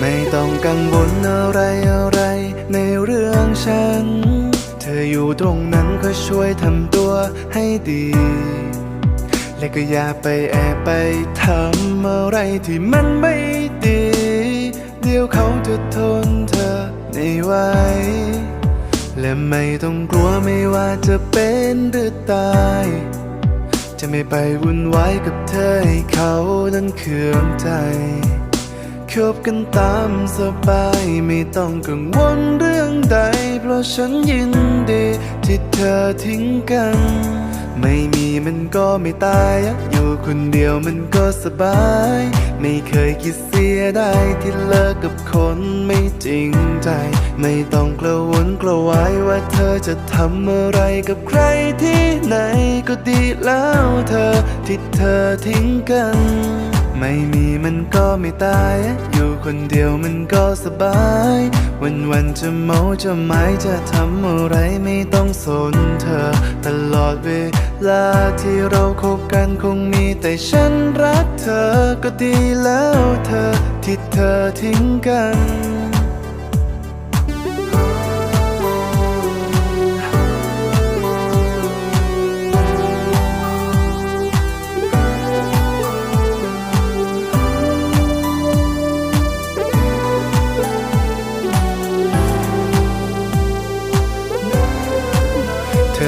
ไม่ต้องกังวลอะไรอะไรในเรื่องฉัน เธออยู่ตรงนั้นก็ช่วยทำตัวให้ดี และก็อย่าไปแอบไปทำอะไรที่มันไม่ดี เดี๋ยวเขาจะทนเธอไม่ไหวและไม่ต้องกลัวไม่ว่าจะเป็นหรือตาย จะไม่ไปวุ่นวายกับเธอให้เขานั้นเคืองใจ คบกันตามสบายไม่ต้องกังวลเรื่องใด เพราะฉันยินดีที่เธอทิ้งกัน ไม่มีมันก็ไม่ตายอยู่คนเดียวมันก็สบาย ไม่เคยคิดเสียได้ที่เลิกกับคนไม่จริงใจ ไม่ต้องกระวนกระวายว่าเธอจะทำอะไรกับใครที่ไหนก็ดีแล้วเธอที่เธอทิ้งกัน ไม่มีมันก็ไม่ตาย อยู่คนเดียวมันก็สบาย วันวันๆจะเมาจะหมายจะทำอะไรไม่ต้องสนเธอ ตลอดเวลาที่เราคบกันคงมีแต่ฉันรักเธอก็ดีแล้วเธอที่เธอทิ้งกัน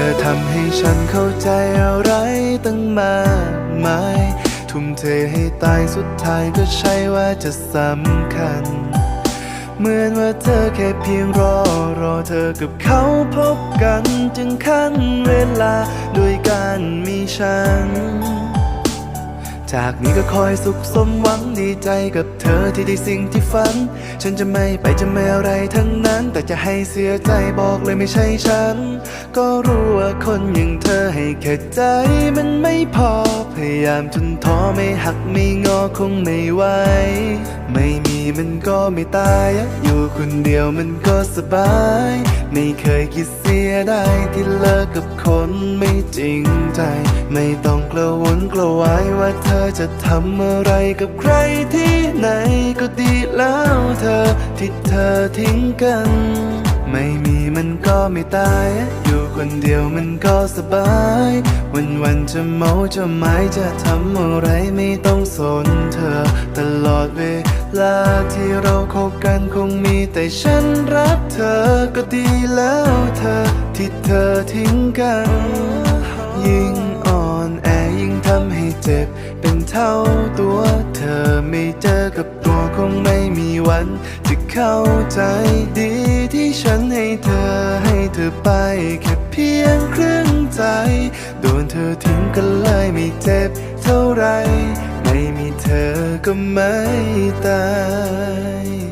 อทำให้ฉันเข้าใจอะไรตั้งมากมาย ทุ่มเทให้ตายสุดท้ายก็ใช่ว่าจะสำคัญ เหมือนว่าเธอแค่เพียงรอ รอเธอกับเขาพบกัน จึงขั้นเวลาด้วยการมีฉัน จากนี้ก็คอยสุขสมหวังดีใจกับเธอที่ได้สิ่งที่ฝัน ฉันจะไม่ไปจะไม่อะไรทั้งนั้น แต่จะให้เสียใจบอกเลยไม่ใช่ฉัน ก็รู้ว่าคนอย่างเธอให้แค่ใจมันไม่พอ พยายามจนท้อไม่หักไม่งอคงไม่ไหว มันก็ไม่ตาย อยู่คนเดียวมันก็สบาย ไม่เคยคิดเสียได้ที่เลิกกับคนไม่จริงใจ ไม่ต้องกระวนกระวายว่าเธอจะทำอะไรกับใครที่ไหนก็ดีแล้วเธอที่เธอทิ้งกัน ไม่มีมันก็ไม่ตาย อยู่คนเดียวมันก็สบาย วันวันๆจะเมาจะหมายจะทำอะไรไม่ต้องสนเธอ ตลอดเว ลาที่เราคบกันคงมีแต่ฉันรักเธอก็ดีแล้วเธอ ที่เธอทิ้งกัน ยิ่งอ่อนแอยิ่งทำให้เจ็บ เป็นเท่าตัวเธอไม่เจอกับตัวคงไม่มีวันจะเข้าใจดีที่ฉันให้เธอให้เธอไปแค่เพียงครึ่งใจ โดนเธอทิ้งกันเลยไม่เจ็บเท่าไรไม่มีเธอ ก็ไม่ตาย